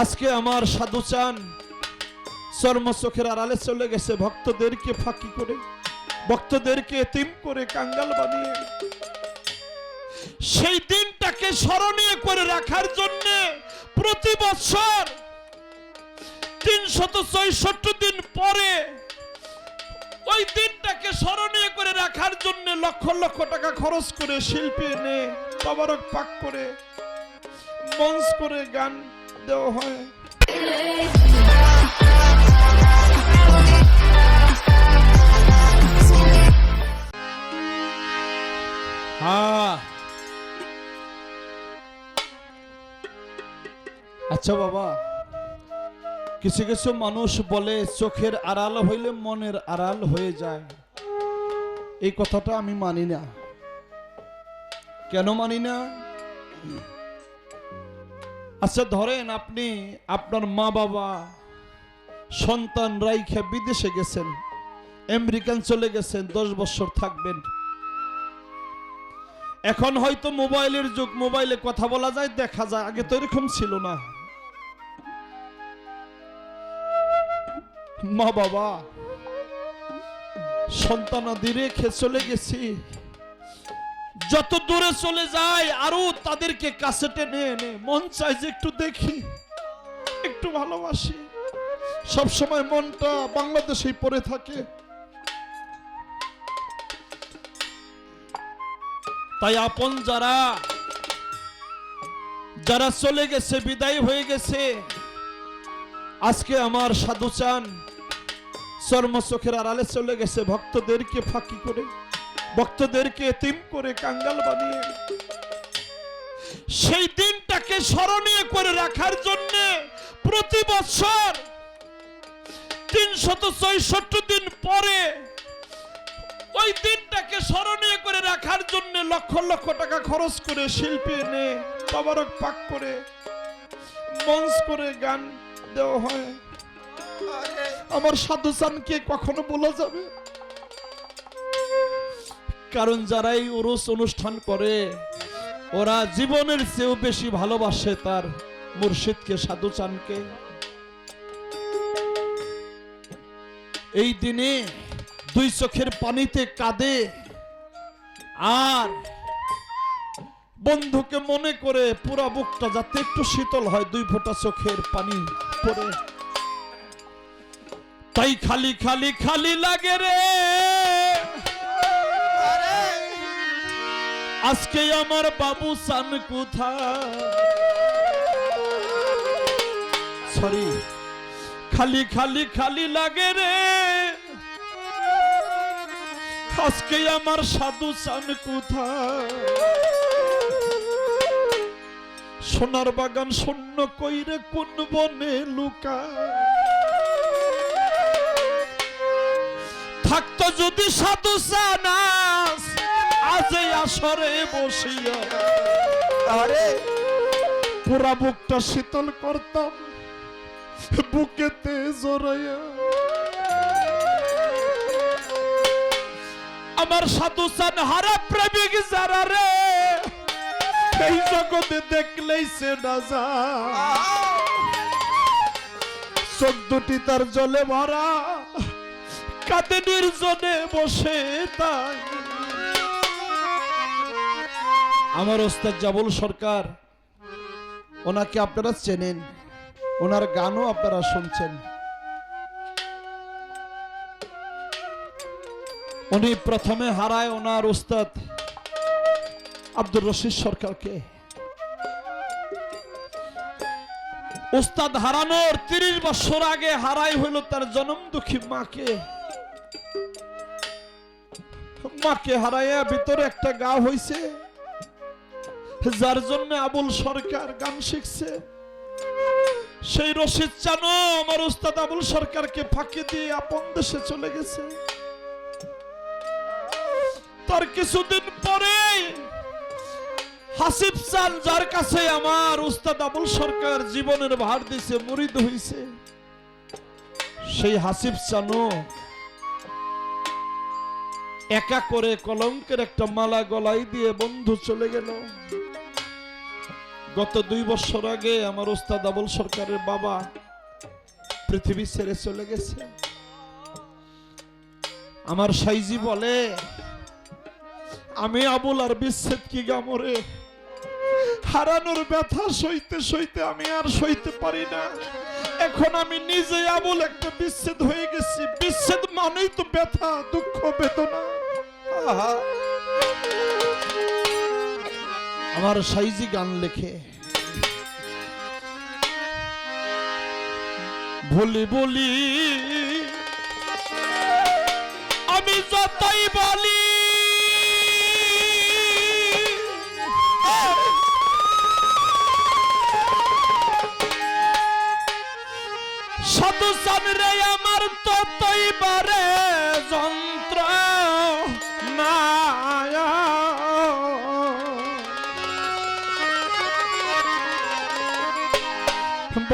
আজকে আমার সাধু চান। চর্ম চোখের আড়ালে চলে গেছে ভক্তদেরকে ফাঁকি করে, ভক্তদেরকে এতিম করে কাঙ্গাল বানিয়ে। সেই দিনটাকে স্মরণীয় করে রাখার জন্য প্রতি বছর তিনশত ছয়ষট্টি দিন পরে ওই দিনটাকে স্মরণীয় করে রাখার জন্য লক্ষ লক্ষ টাকা খরচ করে শিল্পী এনে তবারক পাক করে, মঞ্চ করে গান হ্যাঁ। আচ্ছা বাবা, কিছু কিছু মানুষ বলে চোখের আড়াল হইলে মনের আড়াল হয়ে যায়। এই কথাটা আমি মানি না। কেন মানি না? আচ্ছা ধরেন আপনি আপনার মা বাবা সন্তান রাইখে বিদেশে গেছেন, আমেরিকান চলে গেছেন, দশ বছর থাকবেন। এখন হয়তো মোবাইলের যুগ, মোবাইলে কথা বলা যায়, দেখা যায়, আগে তো এরকম ছিল না। মা বাবা সন্তানাদি রেখে চলে গেছি। যত দূরে চলে যায়, আরও তাদেরকে কাছে টেনে এনে, মন চায় যে একটু দেখি, একটু ভালোবাসি। সব সময় মনটা বাংলাদেশেই পড়ে থাকে। তাই আপন যারা যারা চলে গেছে, বিদায় হয়ে গেছে, আজকে আমার সাধু চান চর্ম চোখের আড়ালে চলে গেছে, ভক্তদেরকে ফাঁকি করে। ভক্তদেরকে এতিম করে কাঙ্গাল বানিয়ে সেই দিনটাকে স্মরণীয় করে রাখার জন্য প্রতি বছর তিনশত ছয়ষট্টি দিন পরে ওই দিনটাকে স্মরণীয় করে রাখার জন্য লক্ষ লক্ষ টাকা খরচ করে শিল্পী এনে তবারক পাক করে মঞ্চ করে গান দেওয়া হয়। আমার সাধু চানকে কখনো বলা যাবে? কারণ যারা এই উরুস অনুষ্ঠান করে, ওরা জীবনের চেয়েও বেশি ভালোবাসে তার মুর্শিদকে সাধু চানকে এই দিনে দুই চোখের পানিতে কাঁদে আর বন্ধুকে মনে করে পুরা বুকটা যাতে একটু শীতল হয়, দুই ফোঁটা চোখের পানি পড়ে। তাই খালি খালি খালি লাগে রে। আজকে আমার বাবু সান কোথা সরি খালি খালি খালি লাগে রে। আজকে আমার সাধু চান কোথা সোনার বাগান শূন্য কইরে কোন বনে লুকা থাকতো যদি সাধু চানাস আজে আসরে বসিয়া। আরে। পুরা বুকটা শীতল করতাম বুকেতে জড়াইয়া। আমার সাধু চান হারা প্রেমিক যারা রে এই জগতে দেখলেই সে না যা চোখ দুটি তার জলে ভরা কাঁদে নির্জনে বসে তাই। আমার ওস্তাদ জাবুল সরকার, ওনাকে আপনারা চেনেন, ওনার গানও আপনারা শুনছেন। উনি প্রথমে হারায় ওনার উস্তাদ আব্দুর রশিদ সরকারকে। উস্তাদ হারানোর তিরিশ বছর আগে হারাই হইল তার জনম দুঃখী মাকে। মাকে হারাইয়া ভিতরে একটা গা হইছে। যার জন্য আবুল সরকার গান শিখছে। সেই রশিদ চানো আমার উস্তাদ আবুল সরকারকে ফাঁকি দিয়ে আপন দেশে চলে গেছে। তার কিছুদিন পরে হাসিফ চান যার কাছে আমার উস্তাদ আবুল সরকার জীবনের ভার দিছে, মুরিদ হইছে। সেই হাসিফ চানো, একা করে কলঙ্কের একটা মালা গলায় দিয়ে বন্ধু চলে গেল। গত দুই বছর আগে আমার ওস্তাদ আবুল সরকারের বাবা পৃথিবী ছেড়ে চলে গেছে। আমার সাইজি বলে, আমি আবুল আর বিচ্ছেদ কি গামরে হারানোর ব্যথা সইতে সইতে আমি আর সইতে পারি না। এখন আমি নিজে আবুল একটা বিচ্ছেদ হয়ে গেছি। বিচ্ছেদ মানেই তো ব্যথা, দুঃখ, বেদনা। আহা। আমার সাইজি গান লেখে। ভুলি বলি, আমি যতই বলি রে, আমার ততই বারে যন্ত্র মায়া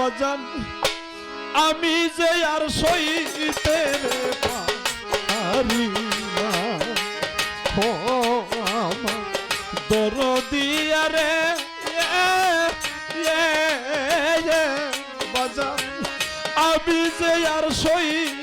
বাজান আমি যে আর সইতে পারি না। ও আমার দরদিয়া রে এ, এ, এ, আমি যে আর সইতে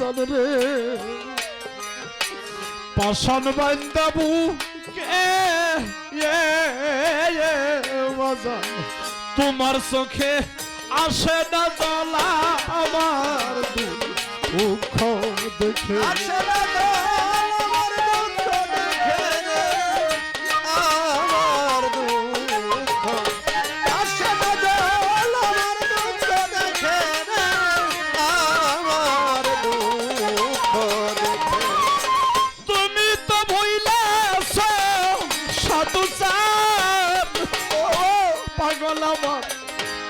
বাজান রে পাশান বান্দাবু তোমার চোখে আসে না জ্বালা আমার দুঃখ দেখে। আসলে তো পাগল আমার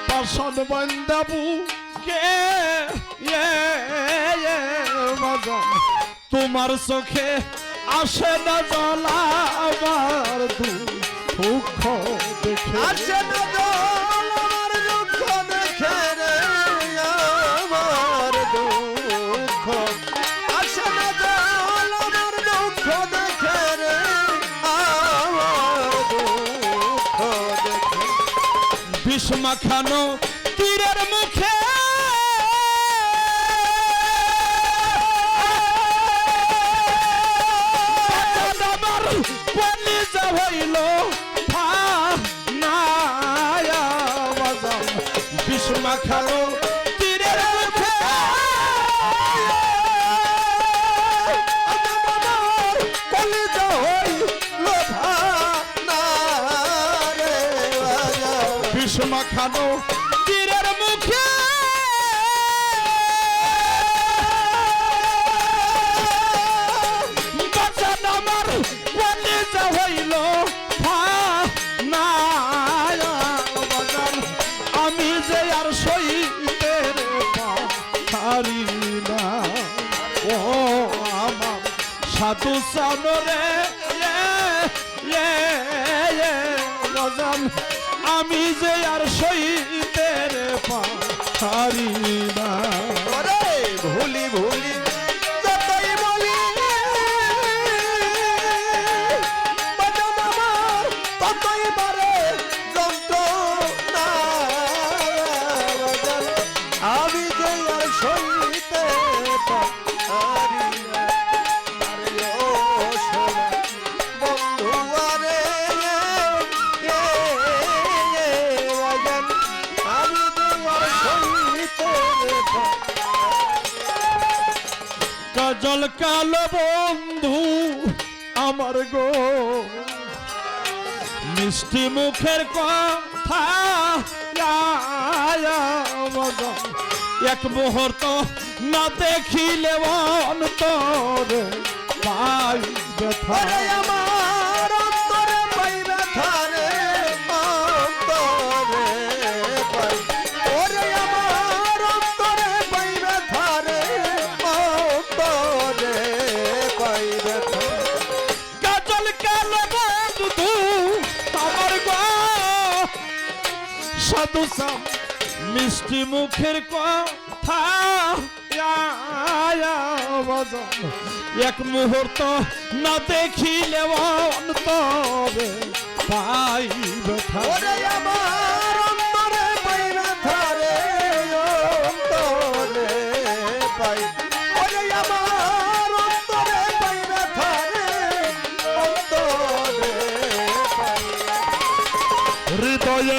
পাশন বান্দাবু কে তোমার চোখে আসে না জলা আমার দুঃখ দেখে। আসে তো বিষ্মা খানো তীরের মুখে সাধু সানরে বাজান আমি যে আর সইতে রে পারি আমার গো মিষ্টি মুখের কথা এক মুহূর্ত না দেখিলে অন্তর পাই ব্যথা। আমার সাধু সাম মিষ্টি মুখের কথা। এক মুহূর্ত না দেখিলে অন্তরে পাই ব্যথা। আমার অন্তরে পাই ব্যথা রে অন্তরে পাই। আমার অন্তরে পাই ব্যথা রে অন্তরে পাই। হৃদয়ে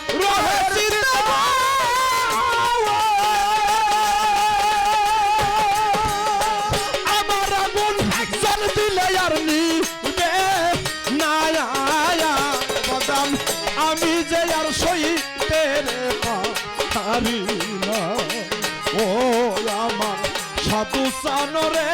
পারি না। ও আমার সাধু সানরে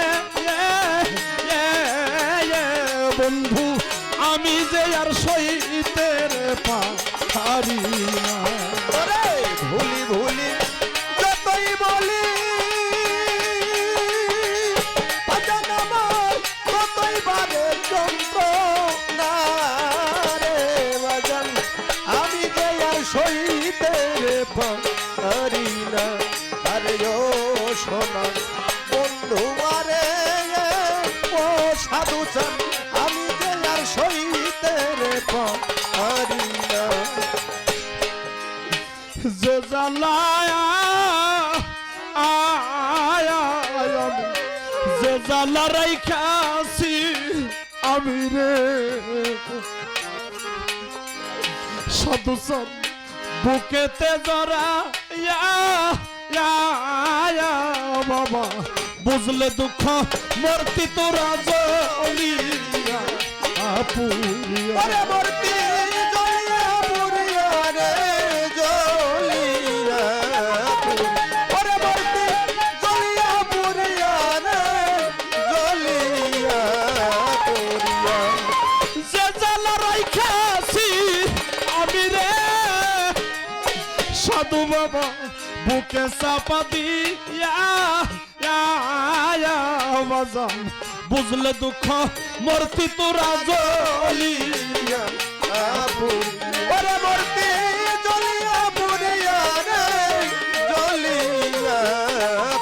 জ্বালা রাইখাছি আমি রে। সাধু বুকেতে জরা বাবা। বুঝলে দুঃখ, মূর্তি তোরা জলিয়া আপুরিয়া ওরে মূর্তি। বুকে চাপা দিয়া বাজান বুঝলে দুঃখ মূর্তি তোরা জলিয়া মূর্তি জ্বলিয়া পুরিয়া রে জ্বলিয়া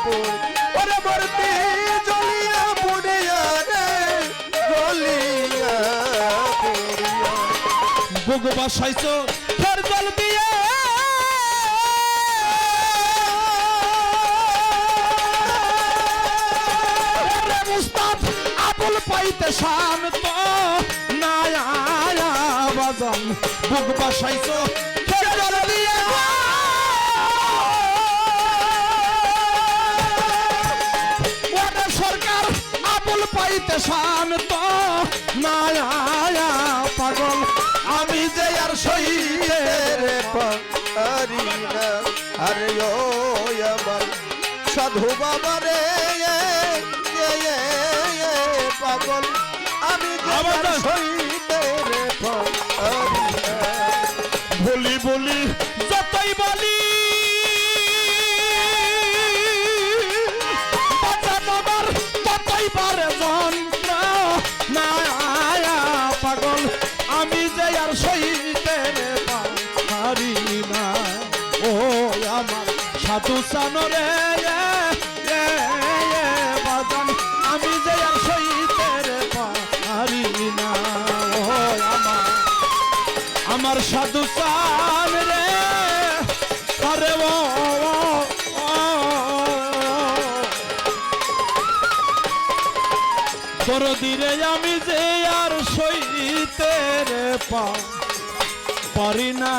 পুরি। ওরে মূর্তি জ্বলিয়া পুরিয়া রে পুরিয়া। বুক বাসাইছ আবুল পাইতে শান্ত নায়া বাজান বুক বাসাইছ ফের জল দিয়ে সরকার আবুল পাইতে পাগল। আমি যে আর সইতে রে পারি সাধু বাবা রে। পাগল আমি বলি বলি যতই বলি বাঁচা তোমার ততই পারে যন্ত্র পাগল আমি যে আর সইতে পারি না। ও আমার সাধু সানরে আমার সাধু চান রে। আরে ও দরদিরে আমি যে আর সইতে রে পারি না।